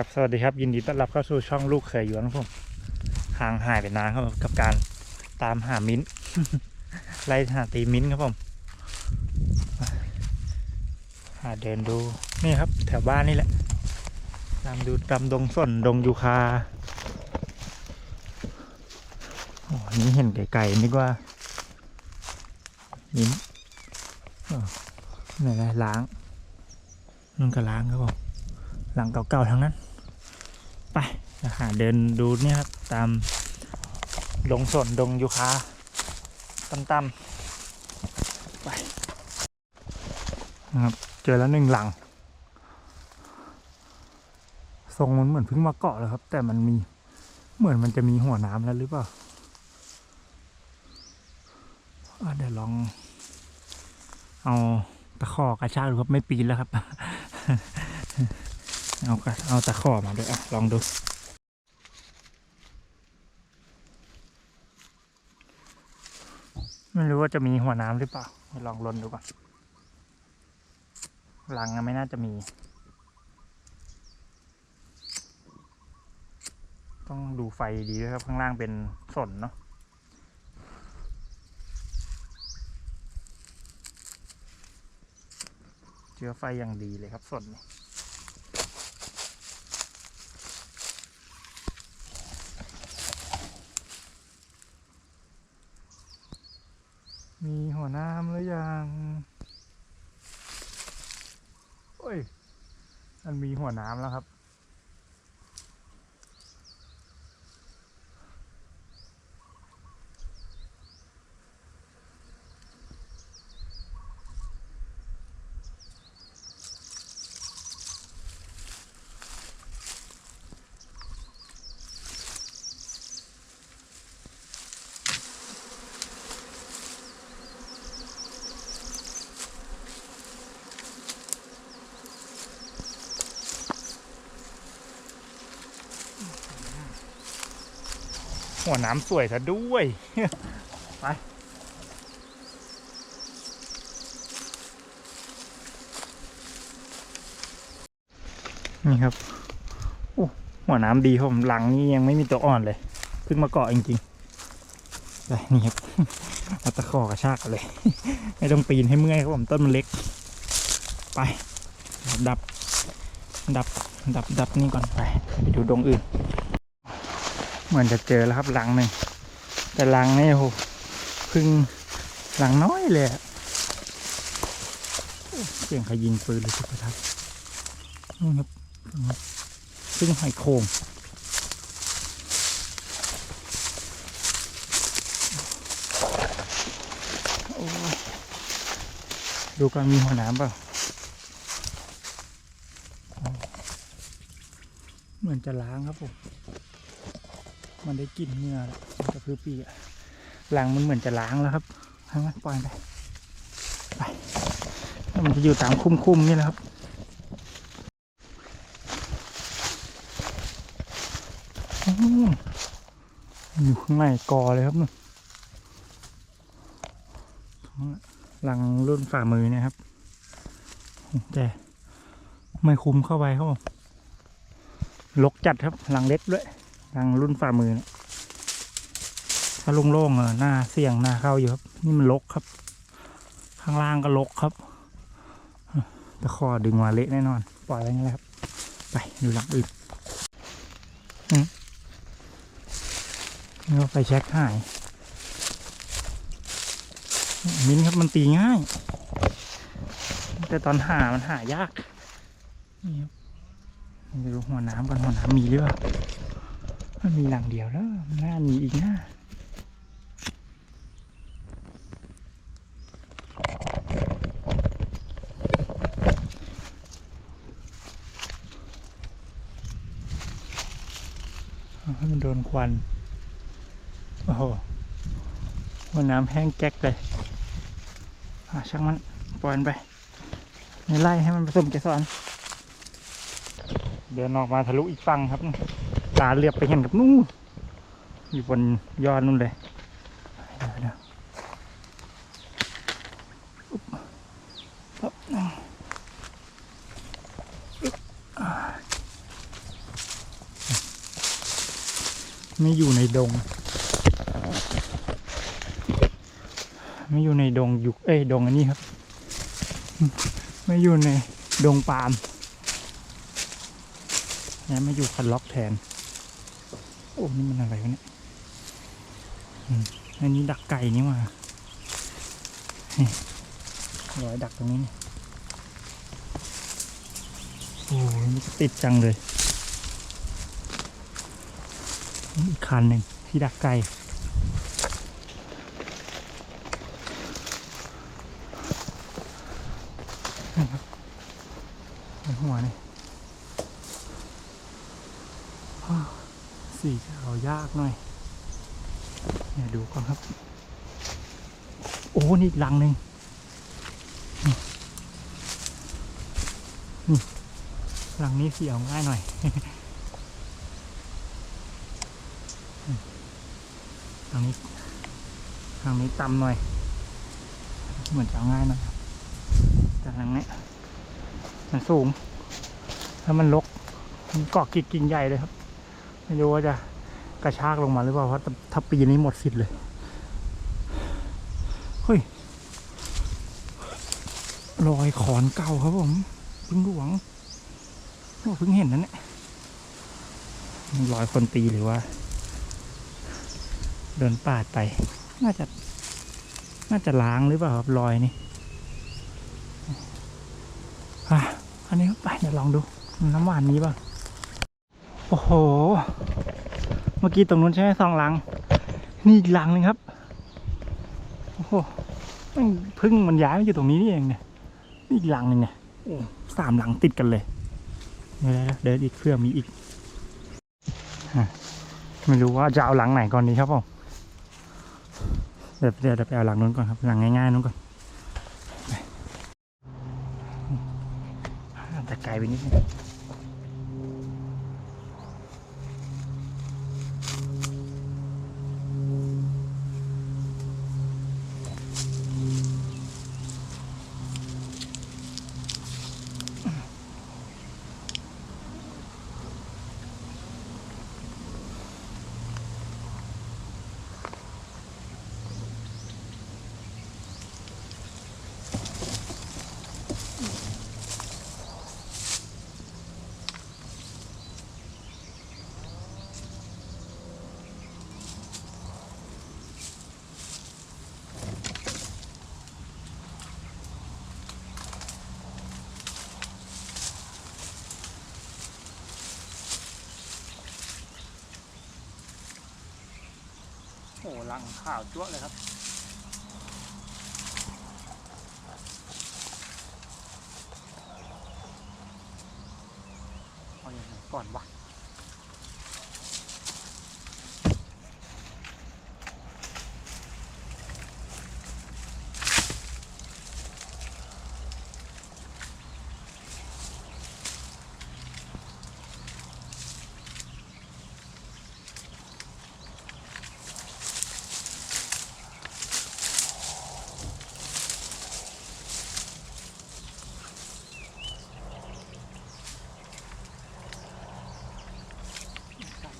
ครับสวัสดีครับยินดีต้อนรับเข้าสู่ช่องลูกเขยหยวนครับผมห่างหายไปนานครับกับการตามหามิ้นไล่หาตีมิ้นครับผมหาเดินดูนี่ครับ แถวบ้านนี่แหละตามดูตามดงส้นดงยูคาโอ้นี่เห็นไกลๆนึกว่ามิ้นอ๋อไหนนะล้างนุ่นก็ล้างครับผมหลังเก่าๆทั้งนั้น ไปนะหาเดินดูเนี่ยครับ ตามดงสนดงยูคาต่ำๆไปนะครับ เจอแล้วหนึ่งหลัง ทรงมันเหมือนเพิ่งมาเกาะเลยครับ แต่มันมีเหมือนมันจะมีหัวน้ำแล้วหรือเปล่าเดี๋ยวลอง เอาตะขอกระชากดูครับไม่ปีนแล้วครับ เอากระเอาตะขอมาด้วยอะลองดู ไม่รู้ว่าจะมีหัวน้ำหรือเปล่า ลองลนดูก่อนลังอะไม่น่าจะมี ต้องดูไฟดีด้วยครับ ข้างล่างเป็นสนเนาะเชื้อไฟอย่างดีเลยครับสนเนี่ย มีหัวน้ำหรือยังโอ้ย มันมีหัวน้ำแล้วครับ หัวน้ำสวยซะด้วย ไปนี่ครับโอ้หัวน้ำดีครับผมหลังนี่ยังไม่มีตัวอ่อนเลยเพิ่งมาเกาะจริงๆไปนี่ครับเอาตะขอกระชากกันเลย ไม่ต้องปีนให้เมื่อยครับผมต้นมันเล็ก ไป ดับ ดับ ดับ ดับนี่ก่อนไป ไปดูดงอื่น เหมือนจะเจอแล้วครับหลังหนึ่งแต่หลังนี่โหพึ่งหลังน้อยเลยเสียงใครยิงปืนหรือจุดประทัดนี่ครับซึ่งหอยโคงดูกันมีหัวน้ำเปล่าเหมือนจะล้างครับผม มันได้กลิ่นเหงื่อแล้วมันกระพือปีกอะหลังมันเหมือนจะล้างแล้วครับให้มันปล่อยไปไปแล้วมันจะอยู่ตามคุ้มๆนี่แหละครับอยู่ข้างในกอเลยครับนู่นหลังรุ่นฝ่ามือนะครับ แต่ไม่คุ้มเข้าไปครับลกจัดครับหลังเล็กด้วย ทางรุ่นฝ่ามือนะถ้าโล่งๆเออหน้าเสี่ยงหน้าเข้าอยู่ครับนี่มันลกครับ ข้างล่างก็ลกครับตะขอดึงมาเละแน่นอน ปล่อยไว้งั้นแหละครับ ไปดูหลังอื่นอืมนี่ก็ไฟแช็กหายมิ้นครับมันตีง่าย แต่ตอนหามันหายากนี่ครับไม่รู้หัวน้ำกันหัวน้ำมีหรือเปล่า มันมีหลังเดียวแล้วมันน่ามีอีกนะเอาให้มันโดนควัน โอ้โหวันน้ำแห้งแก๊กเลยอะช่างมันปล่อยมันไปไม่ไล่ให้มันผสมเกสรเดินออกมาทะลุอีกฝั่งครับ ตาเหลือบไปเห็นกับนู่นอยู่บนยอดนู่นเลยไม่อยู่ในดง ไม่อยู่ในดงยุกเอ้ยดงอันนี้ครับ ไม่อยู่ในดงปาล์มเนี่ยไม่อยู่คันล็อกแทน โอ้นี่มันอะไรวะเนี่ยอันนี้ดักไก่นี่มาลอยดักตรงนี้นี่โอ้ยมันติดจังเลยนี่อีกคันหนึ่งที่ดักไก่ นะครับในหัวนี่อ้าว สีขายากหน่อย เนี่ยดูก่อนครับ โอ้นี่อีกลังหนึ่งนี่นี่ลังนี้เสีเอาง่ายหน่อย ทางนี้ทางนี้ต่ำหน่อย เหมือนจะเอาง่ายหน่อยแต่หลังนี้มันสูงถ้ามันลกมันเกาะกิ่งใหญ่เลยครับ ไม่รู้ว่าจะกระชากลงมาหรือเปล่าเพราะถ้าปีนี้หมดสิทธิ์เลยเฮ้ยรอยขอนเก่าครับผมพึ่งหลวงเพิ่งเห็นนั่นแหละรอยคนตีหรือว่าเดินปาดไป น่าจะ น่าจะล้างหรือเปล่าครับรอยนี่อะอันนี้ไปเดี๋ยวลองดูน้ำหวานนี้ป่ะ โอ้โห เมื่อกี้ตรงนู้นใช่ไหมสองหลัง นี่อีกลังหนึงครับ โอ้โหม่งพึ่งมันย้ายมาอยู่ตรงนี้นี่เองเนี่ยนี่อีกลังหนึ่งเนี่ยสามหลังติดกันเลยเดี๋ยวเดินอีกเพื่อมีอีกไม่รู้ว่าจะเอาหลังไหนก่อนดีครับผมเดี๋ยวเดี๋ยวเดี๋ยวไปเอาหลังนู้นก่อนครับหลังง่ายๆนู้นก่อนแต่ไกลไปนิดนึงโอ้ ลังข้าวจ้วเลยครับเอาอย่างไรก่อนวะ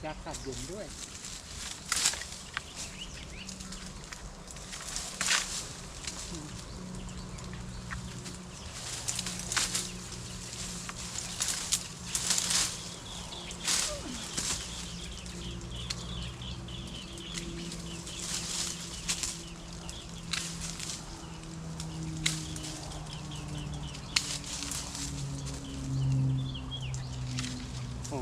ยากขัดยุงด้วย โอ้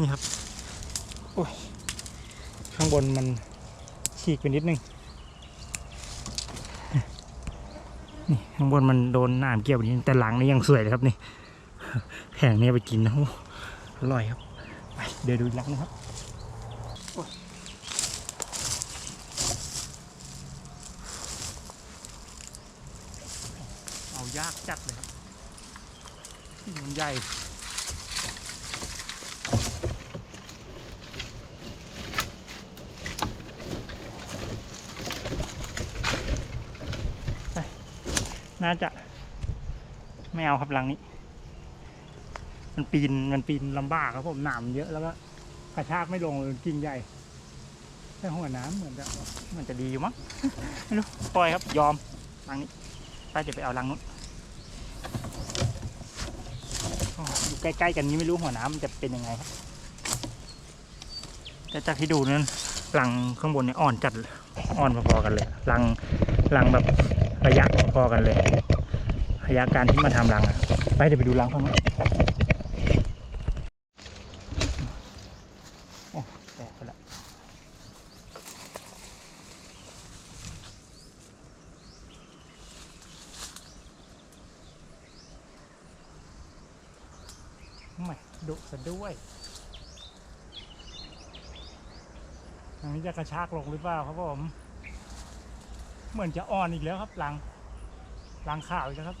นี่ครับโอ้ยข้างบนมันฉีกไปนิดนึงนี่ข้างบนมันโดนหนามเกี่ยวไปนิดนึงแต่หลังนี่ยังสวยเลยครับนี่แผงนี้เอาไปกินนะโอ้อร่อยครับไปเดี๋ยวดูอีกหลังนะครับโอ้ยเอายากจัดเลยครับมันใหญ่ น่าจะ ไม่เอาครับหลังนี้ มันปีนมันปีนลำบากครับผมหนามเยอะแล้วก็กระชากไม่ลงเลยกิ่งใหญ่แต่หัวน้ำเหมือนจะเหมือนจะดีอยู่มั้งไม่รู้ปล่อยครับยอมรังนี้ไปเดี๋ยวไปเอารังนู้นอยู่ใกล้ๆกันนี้ไม่รู้หัวน้ำมันจะเป็นยังไงครับแต่จากที่ดูนั้นรังข้างบนเนี่ยอ่อนจัดอ่อนพอๆกันเลยรังรังแบบ ระยะพอกันเลย ระยะการที่มาทำรังอะไปเดี๋ยวไปดูรังข้างนู้โอ้แตกไปละไม่ดุซะด้วยอันนี้จะกระชากลงหรือเปล่าครับผม เหมือนจะอ่อนอีกแล้วครับหลังหลังข่าวอีกแล้วครับ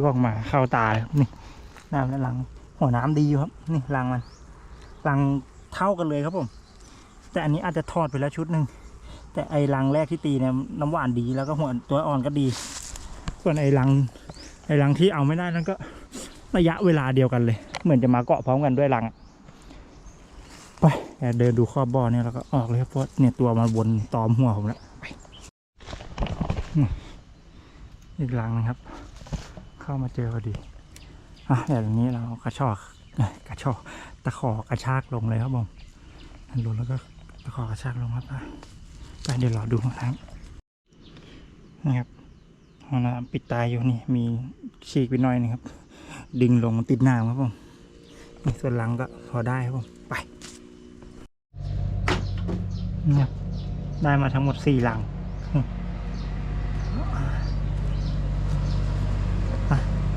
ล่วงมาเข้าตาเลยครับนี่น้ำและรังหัวน้ำดีอยู่ครับ นี่รังมันรังเท่ากันเลยครับผม แต่อันนี้อาจจะทอดไปแล้วชุดหนึ่งแต่ไอ้รังแรกที่ตีเนี่ยน้ำหวานดีแล้วก็หัวตัวอ่อนก็ดี ส่วนไอ้รังไอ้รังที่เอาไม่ได้นั่นก็ระยะเวลาเดียวกันเลย เหมือนจะมาเกาะพร้อมกันด้วยรังไปเดินดูข้อบบ่อเนี่ยแล้วก็ออกเลยครับเพราะเนี่ยตัวมันวนตอมหัวผมแล้วไปอีกรังนึงครับ เข้ามาเจอพอดีอะเดี๋ยวตรงนี้เรากระชอกกระชอกตะขอกระชากลงเลยครับผมหันลงแล้วก็ตะขอกระชากลงครับไปไปเดี๋ยวรอดูนะครับนี่ครับห้องน้ำปิดตายอยู่นี่มีฉีกไปหน่อยนึงครับ ดึงลงติดน้ำครับผมนี่ส่วนหลังก็พอได้ครับผมไปนี่ครับได้มาทั้งหมดสี่หลัง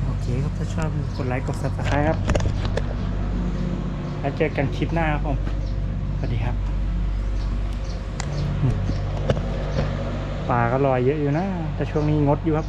โอ เคครับถ้าชอบกดไลค์กด subscribe ครับ แล้วเจอกันคลิปหน้าครับผม สวัสดีครับ ปลาก็ลอยเยอะอยู่นะ แต่ช่วงนี้งดอยู่ครับ